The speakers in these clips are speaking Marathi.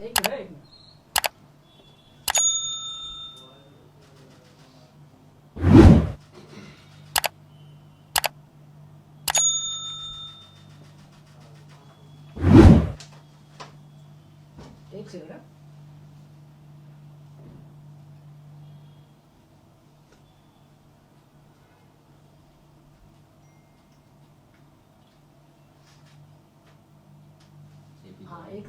एक मिनिट एक मिनिट एक सेकंड हा. हा एक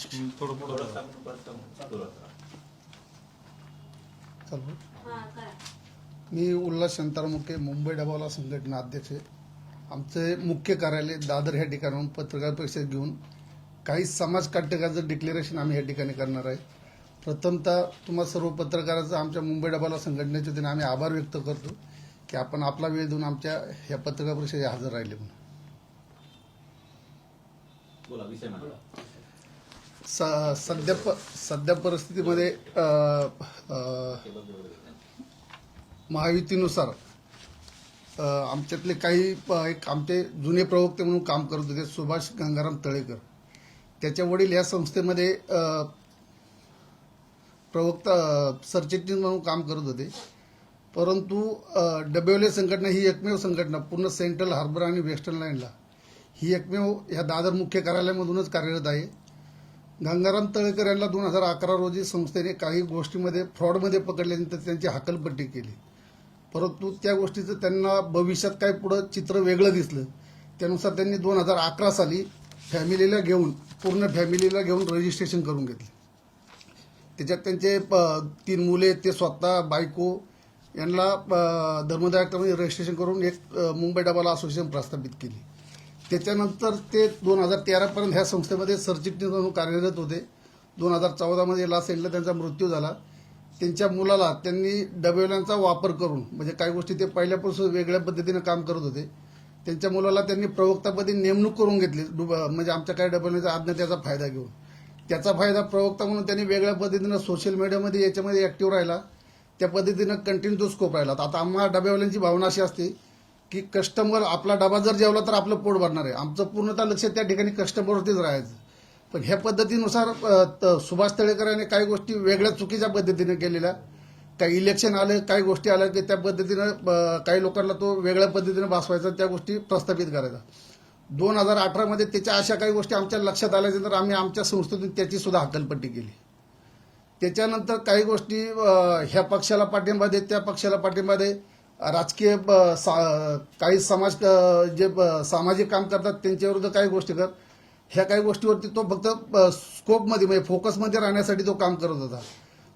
तुम्ही. थोडं पुढं मी उल्हास शंतारमुखे मुंबई डबाला संघटना अध्यक्ष आहे. आमचे मुख्य कार्यालय दादर ह्या ठिकाणाहून पत्रकार परिषद घेऊन काही समाज कंटकाचं डिक्लेरेशन आम्ही या ठिकाणी करणार आहे. प्रथमतः तुम्हा सर्व पत्रकाराचं आमच्या मुंबई डबाला संघटनेच्या वतीने आम्ही आभार व्यक्त करतो की आपण आपला वेळ देऊन आमच्या ह्या पत्रकार परिषदेत हजर राहिले म्हणून. स- सध्या प सध्या परिस्थितीमध्ये महायुतीनुसार आमच्यातले काही एक आमचे जुने प्रवक्ते म्हणून काम करत होते सुभाष गंगाराम तळेकर. त्याच्या वडील या संस्थेमध्ये प्रवक्ता सरचिटणीस म्हणून काम करत होते. परंतु डब्ल्यूएल संघटना ही एकमेव संघटना पूर्ण सेंट्रल हार्बर आणि वेस्टर्न लाईनला. ही एकमेव ह्या दादर मुख्य कार्यालयामधूनच कार्यरत आहे. गंगाराम तळेकर यांना दोन हजार अकरा रोजी संस्थेने काही गोष्टीमध्ये फ्रॉडमध्ये पकडल्यानंतर त्यांची हकलपट्टी केली. परंतु त्या गोष्टीचं त्यांना भविष्यात काय पुढं चित्र वेगळं दिसलं. त्यानुसार त्यांनी दोन हजार अकरा साली फॅमिलीला घेऊन पूर्ण फॅमिलीला घेऊन रजिस्ट्रेशन करून घेतले. त्याच्यात त्यांचे प- तीन मुले ते स्वतः बायको यांना अ, रजिस्ट्रेशन करून एक मुंबई डबाला असोसिएशन प्रस्थापित केली. त्याच्यानंतर ते दोन हजार तेरापर्यंत ह्या संस्थेमध्ये सरचिटणीस म्हणून कार्यरत होते. दोन हजार चौदामध्ये लास एंडला त्यांचा मृत्यू झाला. त्यांच्या मुलाला त्यांनी डबेल्यांचा वापर करून म्हणजे काही गोष्टी ते पहिल्यापासून वेगळ्या पद्धतीने काम करत होते. त्यांच्या मुलाला त्यांनी प्रवक्तापदी नेमणूक करून घेतली डुब- म्हणजे आमच्या काही डबेल्यांचा आज्ञा फायदा घेऊन. त्याचा फायदा प्रवक्ता म्हणून त्यांनी वेगळ्या पद्धतीनं सोशल मीडियामध्ये याच्यामध्ये ॲक्टिव्ह राहिला. त्या पद्धतीनं कंटिन्यू तो स्कोप राहिला. आता आम्हा डबेवाल्यांची भावना अशी असते की कस्टमर आपला डबा जर जेवला तर आपलं पोट भरणार आहे. आमचं पूर्णतः लक्ष त्या ठिकाणी कस्टमरवरतीच राहायचं. पण ह्या पद्धतीनुसार त- सुभाष तळेकरांनी काही गोष्टी वेगळ्या चुकीच्या पद्धतीने केलेल्या. काही इलेक्शन आलं काही गोष्टी आल्या की त्या पद्धतीनं काही लोकांना तो वेगळ्या पद्धतीने भासवायचा त्या गोष्टी प्रस्थापित करायचा. दोन हजार अठरामध्ये त्याच्या अशा काही गोष्टी आमच्या लक्षात आल्यानंतर आम्ही आमच्या संस्थेतून त्याची सुद्धा हकलपट्टी केली. त्याच्यानंतर काही गोष्टी ह्या पक्षाला पाठिंबा देत त्या पक्षाला पाठिंबा दे राजकीय सा- काही समाज जे सामाजिक काम करतात त्यांच्याविरुद्ध काही गोष्टी कर. ह्या काही गोष्टीवरती तो फक्त स्कोपमध्ये म्हणजे फोकसमध्ये राहण्यासाठी तो काम करत होता.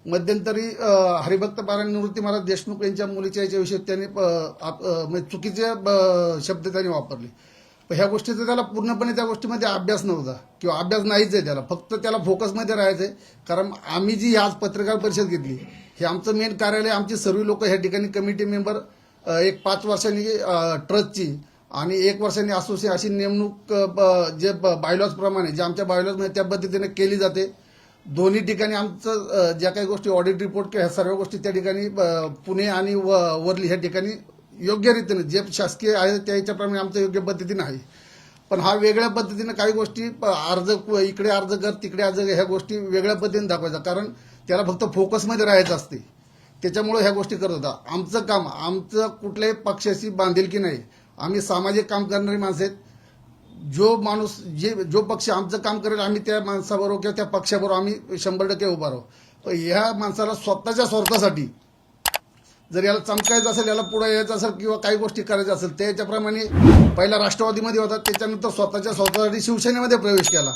मध्यंतरी हरिभक्त पारायण निवृत्ती महाराज देशमुख यांच्या मुलीच्या याच्याविषयी त्यांनी आप- म्हणजे चुकीचे शब्द त्यांनी वापरले. ह्या गोष्टीचा त्याला पूर्णपणे त्या गोष्टीमध्ये अभ्यास नव्हता. किंवा अभ्यास नाहीच आहे त्याला. फक्त त्याला फोकसमध्ये राहायचं आहे कारण आम्ही जी आज पत्रकार परिषद घेतली हे आमचं मेन कार्यालय आमची सर्व लोक ह्या ठिकाणी कमिटी मेंबर एक पाच वर्षांनी ट्रस्टची आणि एक वर्षांनी असोसिए अशी नेमणूक ब- जे बायलॉजप्रमाणे जे आमच्या बायलॉज त्या पद्धतीने केली जाते. दोन्ही ठिकाणी आमचं ज्या काही गोष्टी ऑडिट रिपोर्ट किंवा ह्या सर्व गोष्टी त्या ठिकाणी पुणे आणि व- वर्ली ह्या ठिकाणी योग्य रीतीने जे शासकीय आहे त्या याच्याप्रमाणे आमचं योग्य पद्धतीनं आहे. पण हा वेगळ्या पद्धतीनं काही गोष्टी प- अर्ज इकडे अर्ज कर तिकडे अर्ज ह्या गोष्टी वेगळ्या पद्धतीने दाखवायचा. कारण त्याला फक्त फोकसमध्ये राहायचं असते. त्याच्यामुळे ह्या गोष्टी करत होता. आमचं काम आमचं कुठल्याही पक्षाशी बांधिलकी नाही आम्ही सामाजिक काम करणारी माणसं आहेत. जो माणूस जे जो पक्ष आमचं काम करेल आम्ही त्या माणसाबरोबर किंवा त्या पक्षाबरोबर आम्ही शंभर टक्के उभा राहू. ह्या माणसाला स्वतःच्या स्वार्थासाठी जर याला चमकायचं असेल याला पुढे यायचं असेल किंवा काही गोष्टी करायच्या असेल त्याच्याप्रमाणे पहिला राष्ट्रवादीमध्ये होता त्याच्यानंतर स्वतःच्या स्वतःसाठी शिवसेनेमध्ये प्रवेश केला.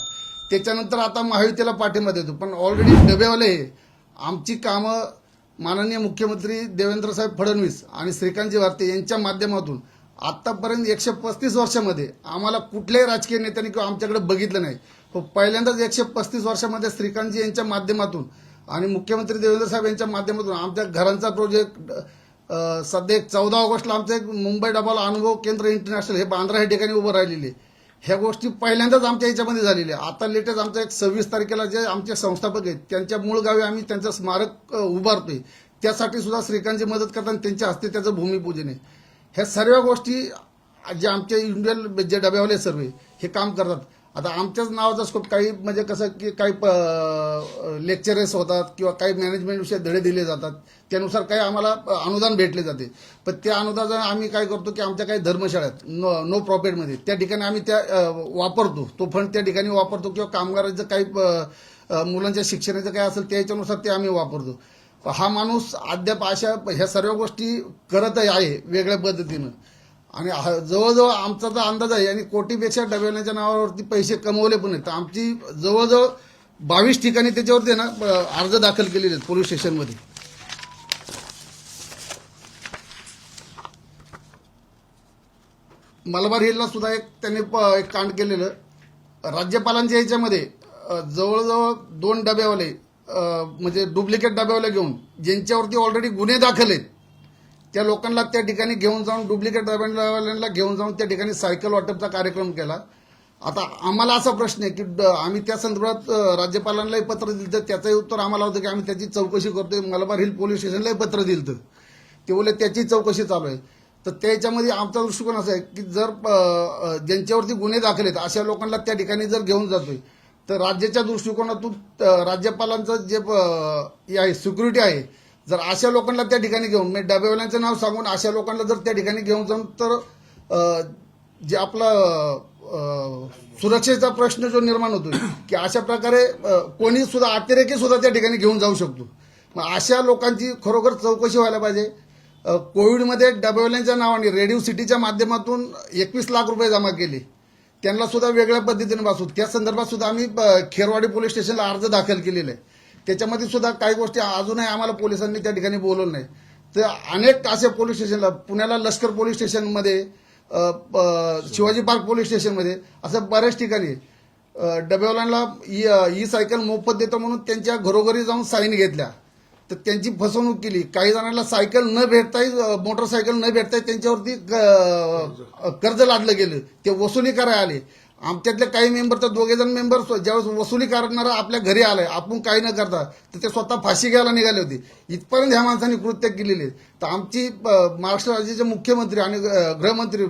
त्याच्यानंतर आता महायुतीला पाठिंबा देतो. पण ऑलरेडी डबेवाले हे. आमची कामं माननीय मुख्यमंत्री देवेंद्रसाहेब फडणवीस आणि श्रीकांतजी भारते यांच्या माध्यमातून आत्तापर्यंत एकशे पस्तीस वर्षामध्ये आम्हाला कुठल्याही राजकीय नेत्यांनी किंवा आमच्याकडे बघितलं नाही. पहिल्यांदाच एकशे पस्तीस वर्षामध्ये श्रीकांतजी यांच्या माध्यमातून आणि मुख्यमंत्री देवेंद्र साहेब यांच्या माध्यमातून आमच्या घरांचा प्रोजेक्ट सध्या एक चौदा ऑगस्टला आमचं एक मुंबई डबाला अनुभव केंद्र इंटरनॅशनल हे बांद्रा या ठिकाणी उभं राहिलेले. ह्या गोष्टी पहिल्यांदाच आमच्या याच्यामध्ये झालेल्या. आहे. आता लेटेस्ट आमचं एक सव्वीस तारखेला जे आमचे संस्थापक आहेत त्यांच्या मूळ गावी आम्ही त्यांचं स्मारक उभारतोय. त्यासाठी सुद्धा श्रीकांतची मदत करताना त्यांच्या हस्ते त्याचं भूमिपूजन आहे. ह्या सर्व गोष्टी जे आमचे इंडियन जे डब्यावाले सर्व हे काम करतात. आता आमच्याच नावाचा स्कोप काही म्हणजे कसं की काही लेक्चरर्स होतात किंवा काही मॅनेजमेंटविषयी धडे दिले जातात. त्यानुसार काही आम्हाला अनुदान भेटले जाते. पण त्या अनुदान आम्ही काय करतो की आमच्या काही धर्मशाळेत नो नो प्रॉफिटमध्ये त्या ठिकाणी आम्ही त्या वापरतो. तो फंड त्या ठिकाणी वापरतो किंवा कामगारांचं काही मुलांच्या शिक्षणाचं काय असेल त्याच्यानुसार ते आम्ही वापरतो. हा माणूस अद्याप अशा ह्या सर्व गोष्टी करतही आहे वेगळ्या पद्धतीनं. आणि जवळजवळ आमचा तर अंदाज आहे. आणि कोटीपेक्षा डब्याच्या नावावरती पैसे कमवले पण आहेत तर आमची जवळजवळ बावीस ठिकाणी त्याच्यावरती आहे ना अर्ज दाखल केलेले आहेत पोलीस स्टेशनमध्ये. मलबार हिलला सुद्धा एक त्यांनी प- एक कांड केलेलं. राज्यपालांच्या ह्याच्यामध्ये जवळजवळ दोन डब्यावाले म्हणजे डुप्लिकेट डब्यावाले घेऊन ज्यांच्यावरती ऑलरेडी गुन्हे दाखल आहेत त्या लोकांना त्या ठिकाणी घेऊन जाऊन डुप्लिकेट डब्यावाल्यांना घेऊन जाऊन त्या ठिकाणी सायकल वाटपचा कार्यक्रम केला. आता आम्हाला असा प्रश्न आहे की ड- आम्ही त्या संदर्भात राज्यपालांनाही पत्र दिलं तर त्याचंही उत्तर आम्हाला होतं की आम्ही त्याची चौकशी करतोय. मलबार हिल पोलीस स्टेशनलाही पत्र दिलं तर ते बोलले त्याची चौकशी चालू आहे. तर त्याच्यामध्ये आमचा दृष्टिकोन असा आहे की जर ज्यांच्यावरती गुन्हे दाखल आहेत अशा लोकांना त्या ठिकाणी जर घेऊन जातोय तर राज्याच्या दृष्टिकोनातून राज्यपालांचं जे हे आहे सिक्युरिटी आहे जर अशा लोकांना त्या ठिकाणी घेऊन म्हणजे डबेवाल्यांचं नाव सांगून अशा लोकांना जर त्या ठिकाणी घेऊन जाऊन तर जे आपला सुरक्षेचा प्रश्न जो निर्माण होतो की अशा प्रकारे कोणी सुद्धा अतिरेकी सुद्धा त्या ठिकाणी घेऊन जाऊ शकतो. मग अशा लोकांची खरोखर चौकशी व्हायला पाहिजे. कोविडमध्ये डबेवाल्यांच्या नावाने रेडिओ सिटीच्या माध्यमातून एकवीस लाख रुपये जमा केले. त्यांना सुद्धा वेगळ्या पद्धतीने बसू त्या संदर्भात सुद्धा आम्ही खेरवाडी पोलीस स्टेशनला अर्ज दाखल केलेला आहे. त्याच्यामध्ये सुद्धा काही गोष्टी अजूनही आम्हाला पोलिसांनी त्या ठिकाणी बोलवलं नाही. तर अनेक असे पोलीस स्टेशनला पुण्याला लष्कर पोलीस स्टेशनमध्ये शिवाजी पार्क पोलीस स्टेशनमध्ये असं बऱ्याच ठिकाणी डबेवाल्यांना ई ई सायकल मोफत देतो म्हणून त्यांच्या घरोघरी जाऊन साईन घेतल्या. तर त्यांची फसवणूक केली. काही जणांना सायकल न भेटताही मोटरसायकल न भेटताही त्यांच्यावरती कर्ज लादलं गेलं. ते वसुली करायला आले. आमच्यातले काही मेंबर तर दोघे जण मेंबर ज्यावेळेस वसुली करणारा आपल्या घरी आलाय आपण काही न करता तर ते स्वतः फाशी घ्यायला निघाले होते. इथपर्यंत ह्या माणसांनी कृत्य केलेले आहे. तर आमची महाराष्ट्र राज्याचे मुख्यमंत्री आणि गृहमंत्री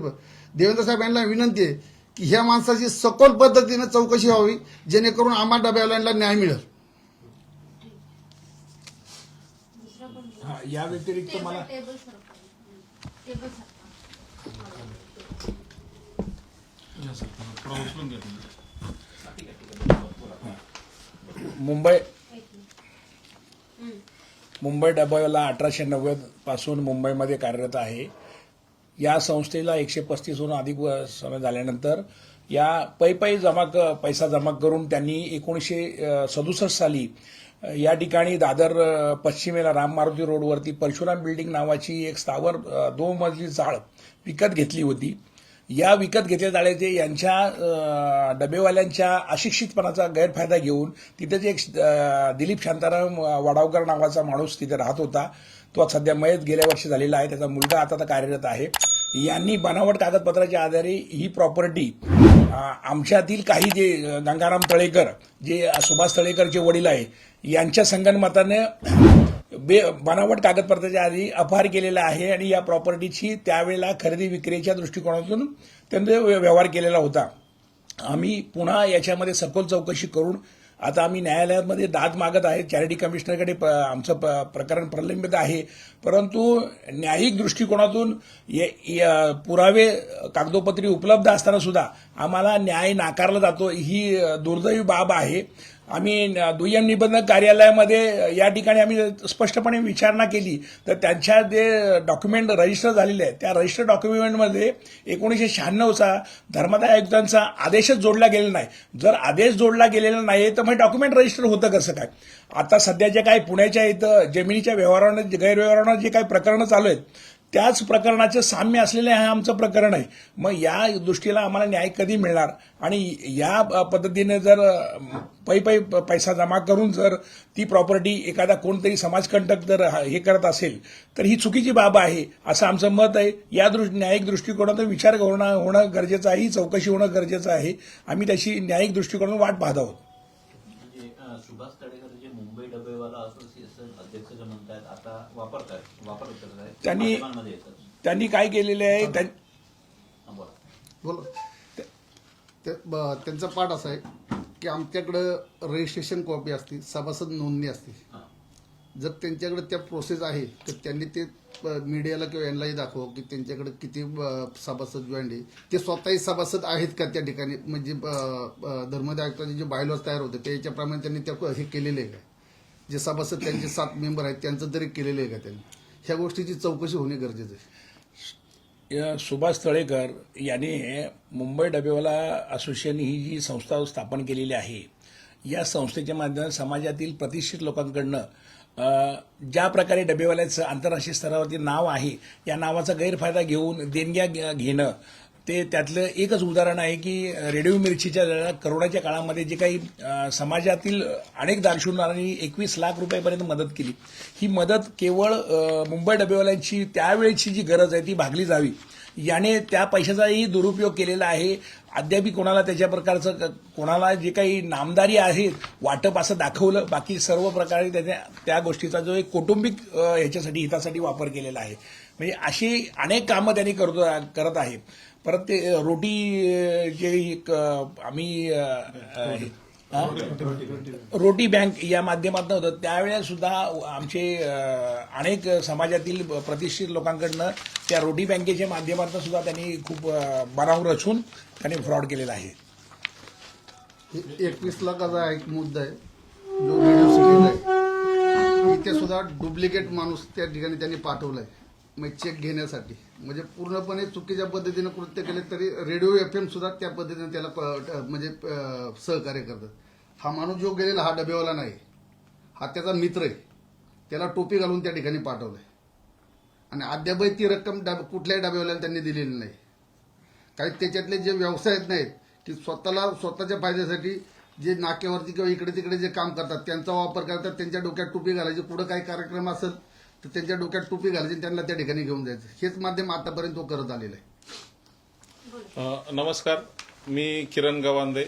देवेंद्र साहेब यांना विनंती आहे की ह्या माणसाची सखोल पद्धतीने चौकशी व्हावी जेणेकरून आम्हा डब्यावाल्यांना न्याय मिळेल. हा, या व्यतिरिक्त मला टेबल सरकवा. टेबल सरकवा. या सर, थोडं उचलून घ्या तुम्ही. मुंबई मुंबई डब्याला अठराशे नव्वदपासून मुंबईमध्ये कार्यरत आहे. या संस्थेला एकशे पस्तीसहून अधिक समय झाल्यानंतर या पैपाई जमा क- पैसा जमा करून त्यांनी एकोणीसशे सदुसष्ट साली या ठिकाणी दादर पश्चिमेला राम मारुती रोडवरती परशुराम बिल्डिंग नावाची एक स्थावर दोन मजली चाळ विकत घेतली होती. या विकत घेतलेल्या जाण्याचे यांच्या डबेवाल्यांच्या अशिक्षितपणाचा गैरफायदा घेऊन तिथेच एक दिलीप शांताराम वडावकर नावाचा माणूस तिथे राहत होता. तो सध्या मयत गेल्या वर्षी झालेला आहे. त्याचा मुलगा आता तर कार्यरत आहे. यांनी बनावट कागदपत्राच्या आधारे ही प्रॉपर्टी आमच्यातील काही जे गंगाराम तळेकर जे सुभाष तळेकरचे वडील आहे यांच्या संगणमताने बे बनावट कागदपत्राच्या आधी अपहार केलेला आहे आणि या प्रॉपर्टीची त्यावेळेला खरेदी विक्रीच्या दृष्टिकोनातून त्यांनी व्यवहार केलेला होता. आम्ही पुन्हा याच्यामध्ये सखोल चौकशी करून आता आम्ही न्यायालयामध्ये दाद मागत आहे. चॅरिटी कमिशनरकडे प- आमचं प- प्रकरण प्रलंबित आहे. परंतु न्यायिक दृष्टिकोनातून ये- य- पुरावे कागदोपत्री उपलब्ध असताना सुद्धा आम्हाला न्याय नाकारला जातो ही दुर्दैवी बाब आहे. आम्ही दुय्यम निबंधक कार्यालयामध्ये या ठिकाणी आम्ही स्पष्टपणे विचारणा केली. तर त्यांच्या जे डॉक्युमेंट रजिस्टर झालेले आहेत त्या रजिस्टर डॉक्युमेंटमध्ये एकोणीसशे शहाण्णवचा धर्मदाय आयुक्तांचा आदेशच जोडला गेलेला नाही. जर आदेश जोडला गेलेला नाही तर मग डॉक्युमेंट रजिस्टर होतं कसं काय? आता सध्या जे काही पुण्याच्या इथं जमिनीच्या व्यवहारानं गैरव्यवहारानं जे काही प्रकरणं चालू आहेत त्याच प्रकरणाचं साम्य असलेलं हे आमचं प्रकरण आहे. मग या दृष्टीला आम्हाला न्याय कधी मिळणार? आणि या पद्धतीने जर पै पै पैसा जमा करून जर ती प्रॉपर्टी एखादा कोणतरी समाजकंटक जर हे करत असेल तर ही चुकीची बाब आहे असं आमचं मत आहे. या दृष्टी न्यायिक दृष्टिकोनातून विचार होणं होणं गरजेचं आहे ही चौकशी होणं गरजेचं आहे. आम्ही त्याची न्यायिक दृष्टिकोनातून वाट पाहत आहोत म्हणजे अं, सुभाष तळेकर जे मुंबई डबेवाला असोसिएशन अध्यक्ष जे म्हणतायत आता वापरतायत वापर करत आहेत त्यांनी- त्यांनी काय केलेलं आहे? बोला. त्यांचा पाठ असा आहे की आमच्याकडं रजिस्ट्रेशन कॉपी असते सभासद नोंदणी असते. जर त्यांच्याकडे त्या प्रोसेस आहे तर त्यांनी ते मीडियाला किंवा यांनाही दाखव की त्यांच्याकडे किती सभासद जॉईंट आहे. ते स्वतःही सभासद आहेत का त्या ठिकाणी? म्हणजे अ, अ, धर्मदाय आयुक्ताचे जे बायलॉज तयार होते त्याच्याप्रमाणे त्यांनी त्या हे केलेले आहे. का जे सभासद त्यांचे सात मेंबर आहेत त्यांचं तरी केलेलं आहे का त्यांनी? ह्या गोष्टीची चौकशी होणे गरजेचं आहे. सुभाष तळेकर याने मुंबई डबेवाला असोसिएशन ही जी संस्था स्थापन केलेली आहे या संस्थेच्या माध्यमात समाजातील प्रतिष्ठित लोकांकडनं ज्या प्रकारे डबेवाल्याचं आंतरराष्ट्रीय स्तरावरती नाव आहे या नावाचा गैरफायदा घेऊन देणग्या घेणं ते त्यातलं एकच उदाहरण आहे की रेडिओ मिरचीच्या वेळेला करोनाच्या काळामध्ये जे काही समाजातील अनेक दार्शनिकांनी एकवीस लाख रुपयापर्यंत मदत केली. ही मदत केवळ मुंबई डबेवाल्यांची त्यावेळेची जी गरज आहे ती भागली जावी. याने त्या पैशाचाही दुरुपयोग केलेला आहे. अद्यापी कोणाला त्याच्या प्रकारचं कोणाला जे काही नामदारी आहे वाटप असं दाखवलं. बाकी सर्व प्रकारे त्याच्या त्या गोष्टीचा जो एक कौटुंबिक ह्याच्यासाठी हितासाठी वापर केलेला आहे. म्हणजे अशी अनेक कामं त्यांनी करतो करत आहे. परत ते रोटी जे एक, आम्ही रोटी बँक या माध्यमातून होतं. त्यावेळेस सुद्धा आमचे अनेक समाजातील प्रतिष्ठित लोकांकडनं त्या रोटी बँकेच्या माध्यमातून सुद्धा त्यांनी खूप अ, बनाव रचून त्यांनी फ्रॉड केलेला आहे. एकवीस लाखाचा एक मुद्दा आहे. जो रेडिओ इथे सुद्धा डुप्लिकेट माणूस त्या ठिकाणी त्यांनी पाठवलाय. मग चेक घेण्यासाठी. म्हणजे पूर्णपणे चुकीच्या पद्धतीनं कृत्य केले तरी रेडिओ एफ एम सुद्धा त्या पद्धतीने त्याला प- म्हणजे सहकार्य करतात. हा माणूस जो गेलेला हा डबेवाला नाही. हा त्याचा मित्र आहे. त्याला टोपी घालून त्या ठिकाणी पाठवलंय. आणि अद्यापही ती रक्कम डब कुठल्याही डबेवाल्याला त्यांनी दिलेली नाही. काही त्याच्यातले जे व्यवसाय आहेत नाहीत की स्वतःला स्वतःच्या फायद्यासाठी जे नाक्यावरती किंवा इकडे तिकडे जे काम करतात त्यांचा वापर करतात त्यांच्या डोक्यात टोपी घालायची पुढं काही कार्यक्रम असेल तर त्यांच्या डोक्यात टोपी घालायची त्यांना त्या ठिकाणी घेऊन जायचं. हेच माध्यम आतापर्यंत तो करत आलेला आहे. नमस्कार. मी किरण गवांदे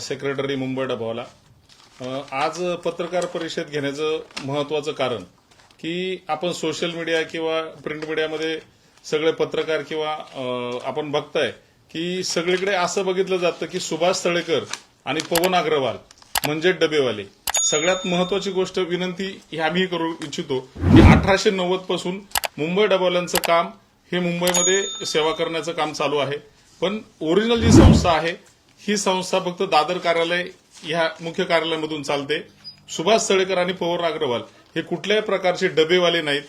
सेक्रेटरी मुंबई डबावाला. आज पत्रकार परिषद घेण्याचं महत्वाचं कारण की आपण सोशल मीडिया किंवा प्रिंट मीडियामध्ये सगळे पत्रकार किंवा आपण बघताय की सगळीकडे असं बघितलं जातं की सुभाष तळेकर आणि पवन अग्रवाल म्हणजे डबेवाले सगळ्यात महत्वाची गोष्ट विनंती ही आम्ही करू इच्छितो की अठराशे नव्वदपासून मुंबई डबवाल्यांचं काम हे मुंबईमध्ये सेवा करण्याचं काम चालू आहे. पण ओरिजिनल जी संस्था आहे ही संस्था फक्त दादर कार्यालय ह्या मुख्य कार्यालयामधून चालते. सुभाष तळेकर आणि पवन अग्रवाल हे कुठल्याही प्रकारचे डबेवाले नाहीत.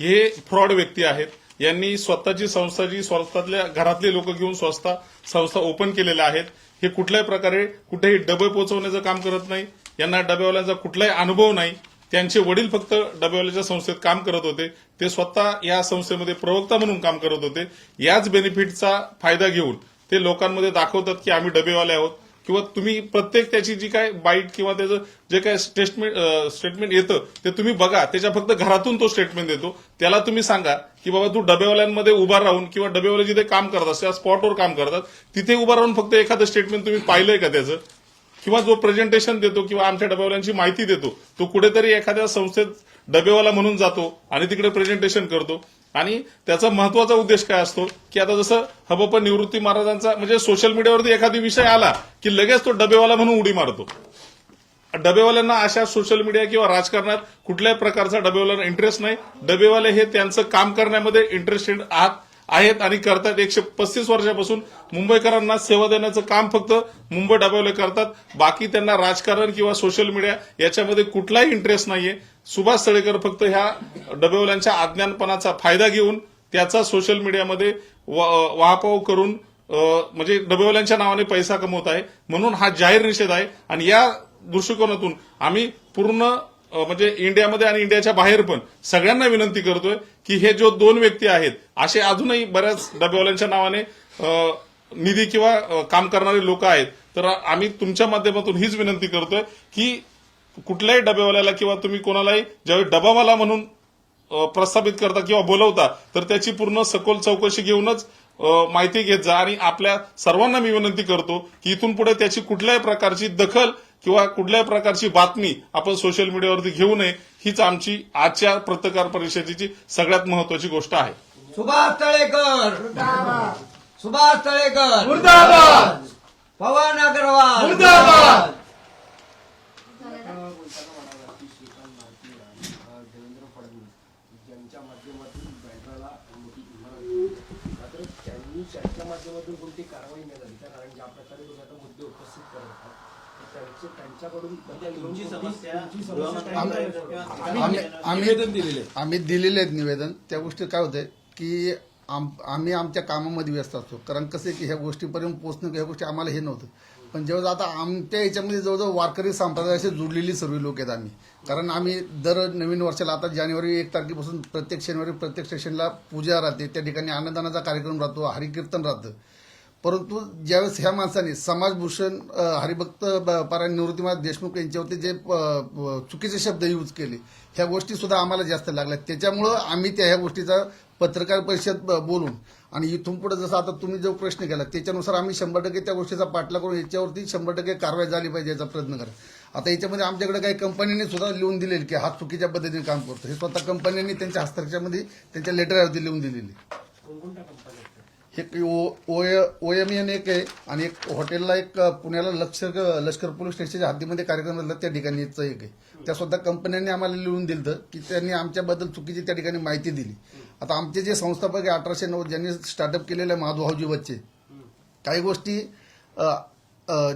हे फ्रॉड व्यक्ती आहेत. यांनी स्वतःची संस्था जी स्वतःतल्या घरातले लोक घेऊन स्वस्ता संस्था ओपन केलेल्या आहेत हे कुठल्याही प्रकारे कुठेही डबे पोहोचवण्याचं काम करत नाही. यांना डबेवाल्यांचा कुठलाही अनुभव नाही. त्यांचे वडील फक्त डबेवाल्याच्या संस्थेत काम करत होते. ते स्वतः या संस्थेमध्ये प्रवक्ता म्हणून काम करत होते. याच बेनिफिटचा फायदा घेऊन ते लोकांमध्ये दाखवतात की आम्ही डबेवाले आहोत. किंवा तुम्ही प्रत्येक त्याची जी काय बाईट किंवा त्याचं जे काय स्टेटमेंट स्टेटमेंट येतं ते तुम्ही बघा. त्याच्या फक्त घरातून तो स्टेटमेंट देतो. त्याला तुम्ही सांगा की बाबा तू डबेवाल्यांमध्ये उभा राहून किंवा डबेवाले जिथे काम करतात त्या स्पॉटवर काम करतात तिथे उभा राहून फक्त एखादं स्टेटमेंट तुम्ही पाहिलंय का त्याचं? किंवा जो प्रेझेंटेशन देतो किंवा आमच्या डबेवाल्यांची माहिती देतो तो कुठेतरी एखाद्या संस्थेत डबेवाला म्हणून जातो आणि तिकडे प्रेझेंटेशन करतो. आणि त्याचा महत्त्वाचा उद्देश काय असतो? की आता जसं हबप निवृत्ती महाराजांचा म्हणजे सोशल मीडियावरती एखादी विषय आला की लगेच तो डबेवाला म्हणून उडी मारतो. डबेवाल्यांना अशा सोशल मीडिया किंवा राजकारणात कुठल्याही प्रकारचा डबेवाल्यांना इंटरेस्ट नाही. डबेवाले हे त्यांचं काम करण्यामध्ये इंटरेस्टेड आहात. आहेत आणि करतात. एकशे पस्तीस वर्षापासून मुंबईकरांना सेवा देण्याचं काम फक्त मुंबई डबेवाले करतात. बाकी त्यांना राजकारण किंवा सोशल मीडिया याच्यामध्ये कुठलाही इंटरेस्ट नाहीये. सुभाष तळेकर फक्त ह्या डबेवाल्यांच्या अज्ञानपणाचा फायदा घेऊन त्याचा सोशल मीडियामध्ये वाहपाव करून म्हणजे डबेवाल्यांच्या नावाने पैसा कमवत आहे. म्हणून हा जाहीर निषेध आहे. आणि या दृष्टिकोनातून आम्ही पूर्ण म्हणजे इंडियामध्ये आणि इंडियाच्या बाहेर पण सगळ्यांना विनंती करतोय की हे जो दोन व्यक्ती आहेत असे अजूनही बऱ्याच डबेवाल्यांच्या नावाने निधी किंवा काम करणारे लोक आहेत. तर आम्ही तुमच्या माध्यमातून हीच विनंती करतोय की कुठल्याही डबेवाल्याला किंवा तुम्ही कोणालाही ज्यावेळी डबावाला म्हणून प्रस्थापित करता किंवा बोलवता तर त्याची पूर्ण सखोल चौकशी घेऊनच माहिती घेत जा. आणि आपल्या सर्वांना मी विनंती करतो की इथून पुढे त्याची कुठल्याही प्रकारची दखल किंवा कुठल्याही प्रकारची बातमी आपण सोशल मीडियावरती घेऊ नये. हीच आमची आजच्या पत्रकार परिषदेची सगळ्यात महत्वाची गोष्ट आहे. सुभाष तळेकर. सुभाष तळेकर. मुर्दाबाद. पवन अग्रवाल. मुर्दाबाद. देवेंद्र फडणवीस यांच्या माध्यमातून त्यांनी त्यांच्या माध्यमातून कोणती कारवाई नाही झाली त्या कारण ज्या प्रकारे तुम्ही आता मुद्दे उपस्थित करत आहात तर त्यांचे त्यांच्याकडून म्हणजे तुमची कोणती- समस्या तुमची गृहमंत्री समस्या काय किंवा आम्ही आम्ही निवेदन दिलेले आहे. आम्ही दिलेले आहेत निवेदन. त्या गोष्टी काय होते की आम आम्ही आमच्या कामामध्ये व्यस्त असतो. कारण कसं आहे की ह्या गोष्टीपर्यंत पोहोचणं ह्या गोष्टी आम्हाला हे नव्हतं. पण जेव्हा आता आमच्या याच्यामध्ये जवळजवळ वारकरी संप्रदायाशी जुडलेली सर्व लोक आहेत आम्ही. कारण आम्ही दर नवीन वर्षाला आता जानेवारी एक तारखेपासून प्रत्येक शनिवारी प्रत्येक स्टेशनला पूजा राहते. त्या ठिकाणी अन्नदानाचा कार्यक्रम राहतो हरिकीर्तन राहतं. परंतु ज्यावेळेस ह्या माणसाने समाजभूषण हरिभक्त ब- पारायण निवृत्तीनाथ देशमुख यांच्यावरती जे चुकीचे शब्द यूज केले ह्या गोष्टी सुद्धा आम्हाला जास्त लागल्या. त्याच्यामुळं आम्ही त्या ह्या गोष्टीचा पत्रकार परिषद ब- बोलून आणि इथून पुढे जसं आता तुम्ही जो प्रश्न केला त्याच्यानुसार आम्ही शंभर टक्के त्या गोष्टीचा पाठला करून याच्यावरती शंभर टक्के कारवाई झाली पाहिजे याचा प्रयत्न करा. आता याच्यामध्ये आमच्याकडे काही कंपन्यांनी सुद्धा लिहून दिलेली की हा चुकीच्या पद्धतीने काम करतो. हे स्वतः कंपन्यांनी त्यांच्या हस्ताक्षरामध्ये त्यांच्या लेटरवरती लिहून दिलेली. कोणकोणत्या कंपन्या? एक ओ एम एन एक आहे आणि एक हॉटेलला एक पुण्याला लष्कर लष्कर पोलीस स्टेशनच्या हद्दीमध्ये कार्यक्रम झाला त्या ठिकाणीचं एक आहे. त्या स्वतः कंपन्यांनी आम्हाला लिहून दिलं की त्यांनी आमच्याबद्दल चुकीची त्या ठिकाणी माहिती दिली. आता आमचे जे संस्थापक आहे अठराशे नव्वद ज्यांनी स्टार्टअप केलेलं आहे महादुहावजी बच्चे काही गोष्टी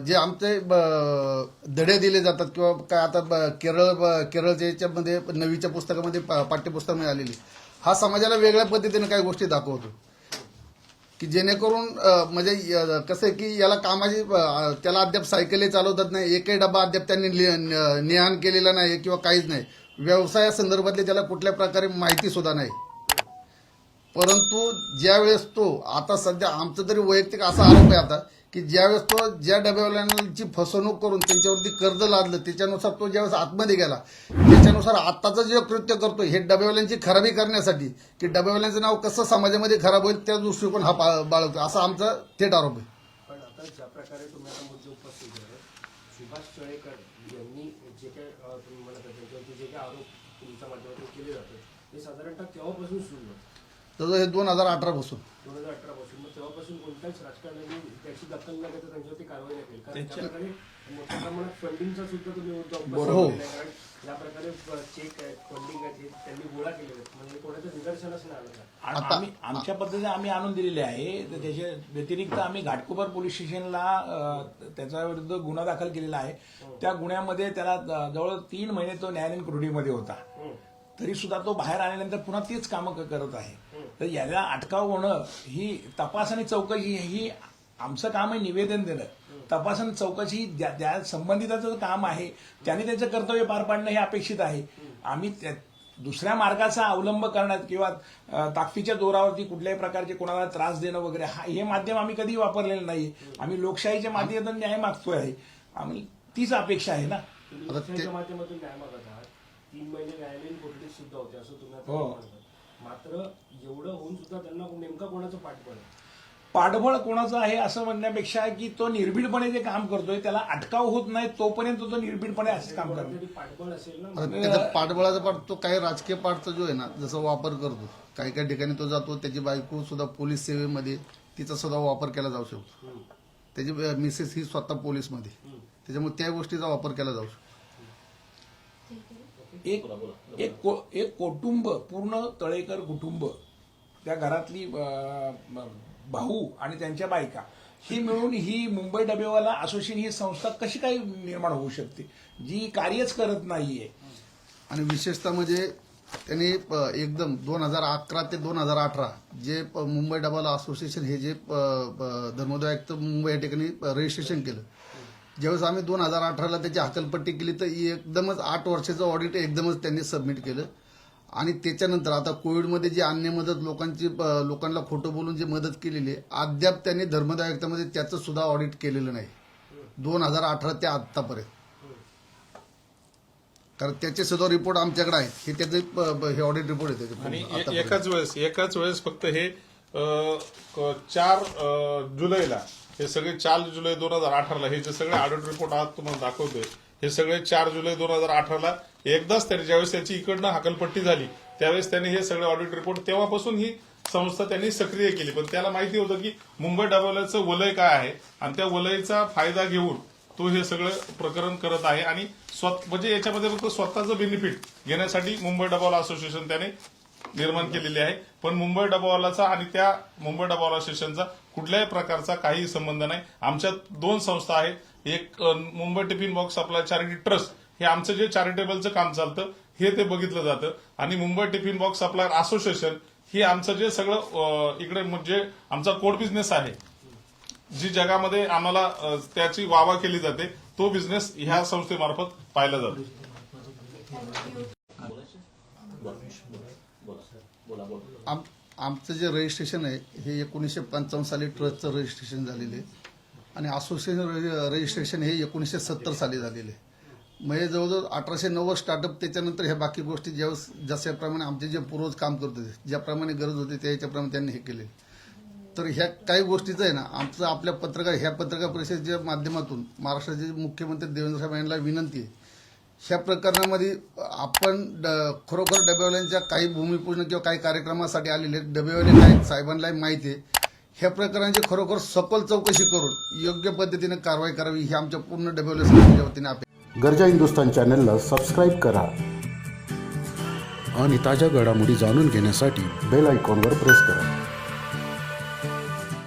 जे आमचे ब- धडे दिले जातात किंवा काय आता ब- केरळ ब- केरळच्या याच्यामध्ये नवीच्या पुस्तकामध्ये पा- पाठ्यपुस्तकामध्ये आलेली हा समाजाला वेगळ्या पद्धतीने काही गोष्टी दाखवतो. की जेणेकरून म्हणजे कसं आहे की याला कामाची त्याला अद्याप सायकली चालवतात नाही एकही डबा अद्याप त्यांनी लि- नेहान केलेला नाही किंवा काहीच नाही. व्यवसायासंदर्भातली त्याला कुठल्या प्रकारे माहिती सुद्धा नाही. परंतु ज्यावेळेस तो आता सध्या आमचं तरी वैयक्तिक असा आरोप आहे आता की ज्यावेळेस तो ज्या डब्यावाल्यांची फसवणूक करून त्यांच्यावरती कर्ज लादलं त्याच्यानुसार तो ज्यावेळेस आतमध्ये गेला त्याच्यानुसार आत्ताचं जे कृत्य करतो हे डब्यावाल्यांची खराबी करण्यासाठी की डब्यावाल्यांचं नाव कसं समाजामध्ये खराब होईल त्या दृष्टिकोन हा बाळगतो असा आमचा थेट आरोप आहे. पण आता ज्या प्रकारे तुम्ही आता मुद्दे उपस्थित केले सुभाष चळेकर यांनी जे काही तुम्ही म्हणत त्यांच्यावरती जे काही आरोप तुमच्या माध्यमातून केले जातात ते साधारणतः केव्हापासून सुरू होतं तर हे दोन हजार अठरा पासून. दोन हजार अठरा पासून. मग तेव्हापासून कोणत्याच राजकारण्यांनी त्याची दखल न घेता त्यांच्यावरती कारवाई नाही केली. कारण त्या प्रकारे मोठ्या प्रमाणात फंडिंगचा सुद्धा तुम्ही मुद्दा उपस्थित बरोबर. केलेला आहे. कारण ज्या प्रकारे चेक आहेत फंडिंग आहेत हे त्यांनी गोळा आहेत. म्हणजे कोणाचं निदर्शनच नाही आलं का आ- आम्ही आमच्या पद्धतीने आम्ही आणून दिलेले आहे. तर त्याच्या व्यतिरिक्त आम्ही घाटकोपर पोलीस स्टेशनला अ, त्याच्या विरुद्ध गुन्हा दाखल केलेला आहे. त्या गुन्ह्यामध्ये त्याला जवळ तीन महिने तो न्यायालयीन कोठडीमध्ये होता. तरी सुद्धा तो बाहेर आल्यानंतर पुन्हा तीच कामं करत आहे. तर याला अटकाव होणं ही तपास आणि चौकशी ही आमचं काम आहे निवेदन देणं. तपास आणि चौकशी ज्या संबंधिताचं काम आहे त्याने त्याचं कर्तव्य पार पाडणं हे अपेक्षित आहे. आम्ही त्या- दुसऱ्या मार्गाचा अवलंब करण्यात किंवा ताकदीच्या जोरावरती कुठल्याही प्रकारचे कोणाला त्रास देणं वगैरे हा हे माध्यम आम्ही कधी वापरलेलं नाही. आम्ही लोकशाहीच्या माध्यमातून न्याय मागतोय. आहे आम्ही तीच अपेक्षा आहे ना. माध्यमातून न्याय मागत तीन महिने कोठडीत सुद्धा होते असं तुम्ही आता हो. मात्र एवढं होऊन सुद्धा त्यांना नेमका कोणाचं पाठबळ आहे? पाठबळ कोणाचं आहे असं म्हणण्यापेक्षा की तो निर्भीडपणे जे काम करतोय त्याला अटकाव होत नाही तोपर्यंत तो निर्भीडपणे असं काम करतो. पाठबळ असेल ना? त्याचा पाठबळाचा पाठ तो काही राजकीय पाठचा जो आहे ना जसा वापर करतो काही काही ठिकाणी तो जातो त्याची बायको सुद्धा पोलीस सेवेमध्ये तिचा सुद्धा वापर केला जाऊ शकतो. त्याची मिसेस ही स्वतः पोलीसमध्ये. त्याच्यामुळे त्या गोष्टीचा वापर केला जाऊ शकतो. एक एक को- एक कुटुंब पूर्ण तळेकर कुटुंब त्या घरातली भाऊ आणि त्यांच्या बायका ही मिळून ही मुंबई डबेवाला असोसिएशन ही संस्था कशी काय निर्माण होऊ शकते? जी कार्यच करत नाहीये. आणि विशेषतः म्हणजे त्यांनी एकदम दोन हजार अकरा ते दोन हजार अठरा जे प- मुंबई डबाला असोसिएशन हे जे प- धर्मोदय मुंबई या ठिकाणी रजिस्ट्रेशन केलं ज्यावेळेस आम्ही दोन हजार अठराला त्याची हकलपट्टी केली तर एकदमच आठ वर्षाचं ऑडिट एकदमच त्यांनी सबमिट केलं. आणि त्याच्यानंतर आता कोविडमध्ये जी अन्य मदत लोकांची लोकांना खोटं बोलून जी मदत केलेली आहे अद्याप त्यांनी धर्मदाय आयुक्तामध्ये त्याचं सुद्धा ऑडिट केलेलं नाही. दोन हजार अठरा ते आत्तापर्यंत. कारण त्याचे सुद्धा रिपोर्ट आमच्याकडे आहेत. हे त्याचे हे ऑडिट रिपोर्ट आहे. एकाच वेळेस एकाच वेळेस फक्त हे चार जुलैला हे सगळे चार जुलै दोन हजार अठराला हे जे सगळे ऑडिट रिपोर्ट आज तुम्हाला दाखवतोय हे सगळे चार जुलै दोन हजार अठराला एकदाच त्यांनी ज्यावेळेस त्याची इकडनं हकलपट्टी झाली त्यावेळेस त्यांनी हे सगळे ऑडिट रिपोर्ट तेव्हापासून ही संस्था त्यांनी सक्रिय केली. पण त्याला माहिती होतं की मुंबई डबवल्याचं वलय काय आहे आणि त्या वलयचा फायदा घेऊन तो हे सगळं प्रकरण करत आहे आणि स्वत म्हणजे याच्यामध्ये फक्त स्वतःचं बेनिफिट घेण्यासाठी मुंबई डबल असोसिएशन त्याने निर्माण केलेली आहे. पण मुंबई डबावालाचा आणि त्या मुंबई डबावाला स्टेशनचा कुठल्याही प्रकारचा काही संबंध नाही. आमच्या दोन संस्था आहेत. एक Mumbai tiffin box supply charity trust. हे आमचं जे चॅरिटेबलचं काम चालतं हे ते बघितलं जातं. आणि Mumbai tiffin box supplier association हे आमचं जे सगळं इकडे म्हणजे आमचा कोड बिझनेस आहे. जी जगामध्ये आम्हाला त्याची वावा केली जाते तो बिझनेस ह्या संस्थेमार्फत पाहिला जातो बोला बोला आम आमचं जे रजिस्ट्रेशन आहे हे एकोणीसशे पंचावन्न साली ट्रस्टचं रजिस्ट्रेशन झालेलं आहे. आणि असोसिएशन रजिस्ट्रेशन हे एकोणीसशे सत्तर साली झालेलं आहे. म्हणजे जवळजवळ अठराशे नव्वद स्टार्टअप त्याच्यानंतर ह्या बाकी गोष्टी ज्यावेळेस जशाप्रमाणे आमचे जे पूर्वज काम करत होते ज्याप्रमाणे गरज होती त्याच्याप्रमाणे त्यांनी हे केले तर ह्या काही गोष्टीचं आहे ना आमचं आपल्या पत्रकार ह्या पत्रकार परिषदेच्या माध्यमातून महाराष्ट्राचे मुख्यमंत्री देवेंद्र साहेब यांना विनंती आहे ह्या प्रकरणामध्ये आपण ड- खरोखर डबेवाल्यांच्या काही भूमिपूजन किंवा काही कार्यक्रमासाठी आलेले डबेवाले काय साहेबांना माहिती आहे. ह्या प्रकरणाची खरोखर सखोल चौकशी करून योग्य पद्धतीने कारवाई करावी ही आमच्या पूर्ण डबेवाले समाजाच्या वतीने अपेक्षा गरजा हिंदुस्तान चॅनलला सबस्क्राईब करा. आणि ताज्या घडामोडी जाणून घेण्यासाठी बेल आयकॉनवर प्रेस करा.